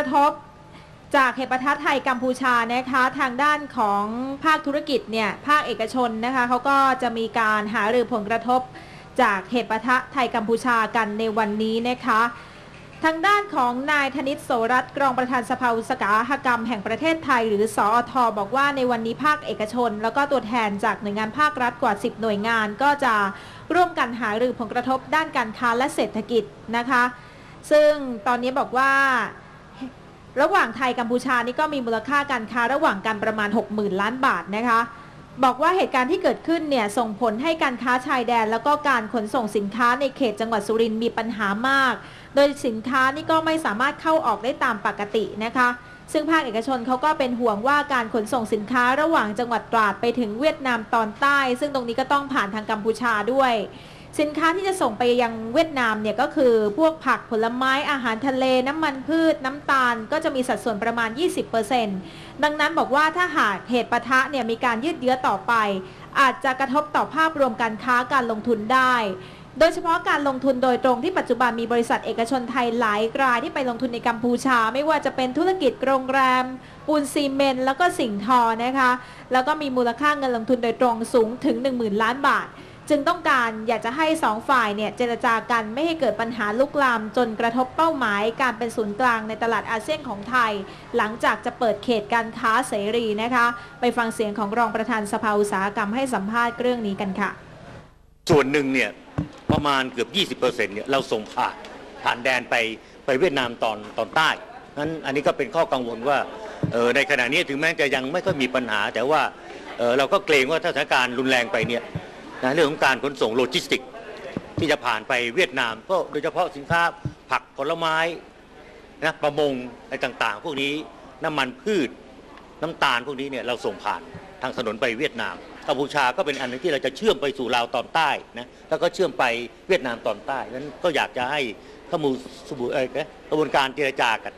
ระทบจากเหตุปะทะไทยกัมพูชานะคะทางด้านของภาคธุรกิจเนี่ยภาคเอกชนนะคะเขาก็จะมีการหารือผลกระทบจากเหตุปะทะไทยกัมพูชากันในวันนี้นะคะ ทางด้านของนายธนิตโสรัตนกรองประธานสภาอุตสาหกรรมแห่งประเทศไทย หรือสอทบอกว่าในวันนี้ภาคเอกชน แล้วก็ตัวแทนจากหน่วยงานภาครัฐกว่า 10 หน่วยงาน ก็จะร่วมกันหารือผลกระทบด้านการค้าและเศรษฐกิจนะคะ ซึ่งตอนนี้บอกว่า ระหว่างไทยกัมพูชานี่ก็มีมูลค่าการค้าระหว่างกันประมาณ 60,000 ล้านบาทนะคะ บอกว่าเหตุการณ์ที่เกิดขึ้นเนี่ยส่งผลให้การค้าชายแดน แล้วก็การขนส่งสินค้าในเขตจังหวัดสุรินทร์มีปัญหามาก โดยสินค้านี่ก็ไม่สามารถเข้าออกได้ตามปกตินะคะซึ่งภาคเอกชนเขาก็เป็นห่วงว่าการขนส่งสินค้าระหว่างจังหวัดตราดไปถึงเวียดนามตอนใต้ ซึ่งตรงนี้ก็ต้องผ่านทางกัมพูชาด้วย สินค้าที่จะส่งไปยังเวียดนามเนี่ยก็คือพวกผักผลไม้อาหารทะเลน้ำมันพืชน้ำตาลก็จะมีสัดส่วนประมาณ 20%ดังนั้นบอกว่าถ้าหากเหตุปะทะเนี่ยมีการยืดเยื้อต่อไป อาจจะกระทบต่อภาพรวมการค้าการลงทุนได้โดยเฉพาะการลงทุนโดยตรงที่ปัจจุบันมีบริษัทเอกชนไทยหลายรายที่ไปลงทุนในกัมพูชา ไม่ว่าจะเป็นธุรกิจโรงแรม ปูนซีเมนต์แล้วก็สิ่งทอนะคะ แล้วก็มีมูลค่าเงินลงทุนโดยตรงสูงถึง 10,000 ล้านบาท จึงต้องการอยากจะให้สองฝ่ายเนี่ยเจรจากันไม่ให้เกิดปัญหาลุกลามจนกระทบเป้าหมาย การเป็นศูนย์กลางในตลาดอาเซียนของไทย หลังจากจะเปิดเขตการค้าเสรีนะคะ ไปฟังเสียงของรองประธานสภาอุตสาหกรรมให้สัมภาษณ์เรื่องนี้กันค่ะ ส่วนหนึ่งเนี่ยประมาณเกือบ 20%เนี่ยเราส่งผ่านผ่านแดนไปไปเวียดนามตอนตอนใต้นั้นอันนี้ก็เป็นข้อกังวลว่าออในขณะนี้ถึงแม้จะยังไม่ค่อยมีปัญหา แต่ว่าเออเราก็เกรงว่าถ้าสถานการณ์รุนแรงไปเนี่ย นะเรื่องของการขนส่งโลจิสติก ที่จะผ่านไปเวียดนาม ก็โดยเฉพาะสินค้าผักผลไม้นะประมงอะไรต่างๆ พวกนี้น้ำมันพืชน้ำตาลพวกนี้เนี่ยเราส่งผ่านทางถนนไปเวียดนามกัมพูชาก็เป็นอันนึงที่เราจะเชื่อมไปสู่ลาวตอนใต้นะแล้วก็เชื่อมไปเวียดนามตอนใต้นั้นก็อยากจะให้ข้อมูลสบู่เอ่อกระบวนการเจรจากัน